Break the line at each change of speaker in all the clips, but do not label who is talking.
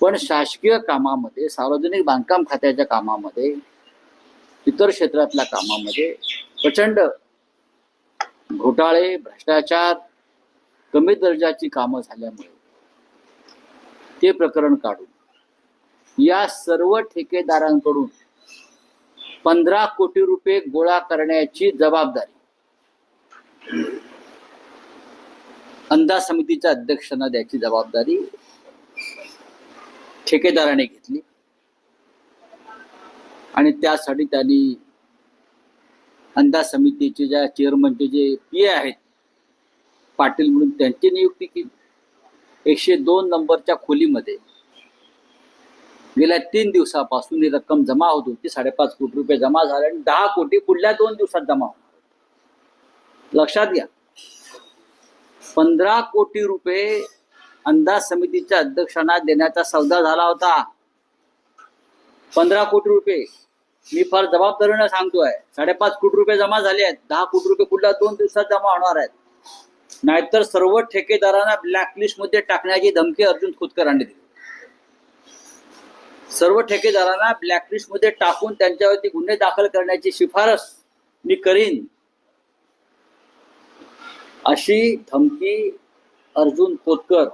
पण शासकीय कामामध्ये सार्वजनिक बांधकाम खात्याच्या कामामध्ये इतर क्षेत्रातल्या कामामध्ये प्रचंड घोटाळे भ्रष्टाचार कमी दर्जाची कामं झाल्यामुळे ते प्रकरण काढून या सर्व ठेकेदारांकडून पंधरा कोटी रुपये गोळा करण्याची जबाबदारी अंदाज समितीच्या अध्यक्षांना द्यायची जबाबदारी ठेकेदाराने घेतली. आणि त्यासाठी त्यांनी अंदाज समितीचे ज्या चेअरमनचे जे पी ए आहेत पाटील म्हणून त्यांची नियुक्ती केली. एकशे दोन नंबरच्या खोलीमध्ये गेल्या तीन दिवसापासून ही रक्कम जमा होत होती साडेपाच कोटी रुपये जमा झाले आणि दहा कोटी पुढल्या दोन दिवसात जमा होणार. लक्षात घ्या. पंधरा कोटी रुपये अंदाज समितीच्या अध्यक्षांना देण्याचा सौदा झाला होता. पंधरा कोटी रुपये. मी फार जबाबदारीनं सांगतोय. साडेपाच कोटी रुपये जमा झाले आहेत. दहा कोटी रुपये पुढल्या दोन दिवसात जमा होणार आहेत. नाहीतर सर्व ठेकेदारांना ब्लॅकलिस्टमध्ये टाकण्याची धमकी अर्जुन खोतकरांनी दिली. सर्व ठेकेदारांना ब्लॅकलिस्टमध्ये टाकून त्यांच्यावरती गुन्हे दाखल करण्याची शिफारस मी करीन. अशी धमकी अर्जुन खोतकर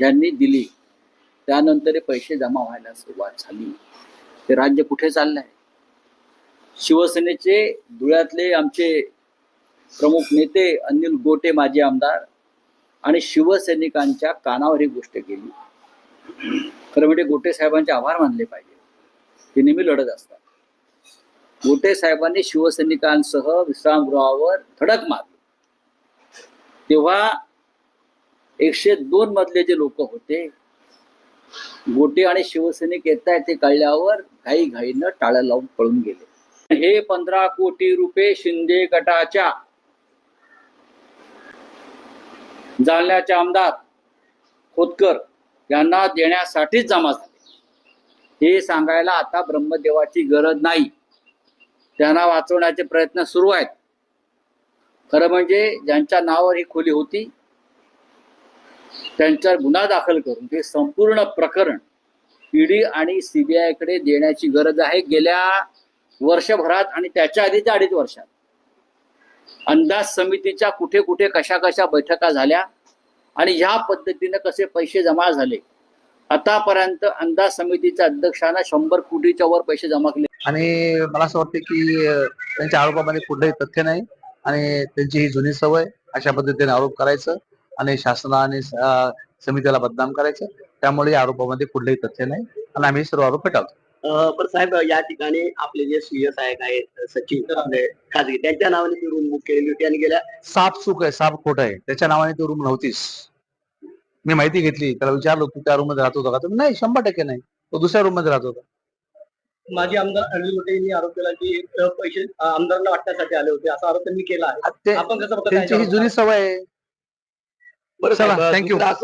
यांनी दिली. त्यानंतर पैसे जमा व्हायला सुरुवात झाली. ते राज्य कुठे चाललंय? शिवसेनेचे धुळ्यातले आमचे प्रमुख नेते अनिल गोटे माजी आमदार आणि शिवसैनिकांच्या कानावर ही गोष्ट गेली. खरं म्हणजे गोटे साहेबांचे आभार मानले पाहिजे. ते नेहमी लढत असतात. गोटे साहेबांनी शिवसैनिकांसह विश्रामगृहावर धडक मारली. तेव्हा एकशे दोन मधले जे लोक होते गोटे आणि शिवसैनिक येत आहेत ते कळल्यावर घाई घाईनं टाळ्या लावून पळून गेले. हे पंधरा कोटी रुपये शिंदे गटाच्या जालन्याचे आमदार खोतकर यांना देण्यासाठीच जमा झाले. हे सांगायला आता ब्रह्मदेवाची गरज नाही. त्यांना वाचवण्याचे प्रयत्न सुरू आहेत. खरं म्हणजे ज्यांच्या नावावर ही खोली होती त्यांच्यावर गुन्हा दाखल करून ते संपूर्ण प्रकरण ईडी आणि सीबीआयकडे देण्याची गरज आहे गेल्या वर्षभरात आणि त्याच्या आधीच्या अडीच वर्षात. अंदाज समितीच्या कुठे कुठे कशा कशा बैठका झाल्या आणि ह्या पद्धतीने कसे पैसे जमा झाले. आतापर्यंत अंदाज समितीच्या अध्यक्षांना शंभर कोटीच्या वर पैसे जमा केले.
आणि मला असं वाटतं की त्यांच्या आरोपामध्ये कुठलंही तथ्य नाही आणि त्यांची ही जुनी सवय अशा पद्धतीने आरोप करायचं. आणि शासना आणि अं, समितीला बदनाम करायचं. त्यामुळे या आरोपामध्ये कुठलंही तथ्य नाही. आणि आम्ही सर्व आरोप फेटाळतो.
पण साहेब या ठिकाणी आपले जे सीए साहेब आहेत सचिन आपले खाजगी त्यांच्या नावाने ती रूम बुक केलेली होती आणि गेल्या
साप चूक आहे साप खोट आहे. त्याच्या नावाने ती रूम नव्हतीच. मी माहिती घेतली. त्याला विचारलो तू त्या रूममध्ये राहत होता का? तर नाही शंभर टक्के नाही. तो दुसऱ्या रूममध्ये राहत होता.
माजी आमदार अनिल गोटे यांनी आरोप केला की पैसे आमदारांना वाटण्यासाठी आले होते. असा आरोप त्यांनी केला आहे. आपण कसं
ही? जुनी सवय आहे.
बरं
चला,
साहेब,
thank you.
दुसरं असं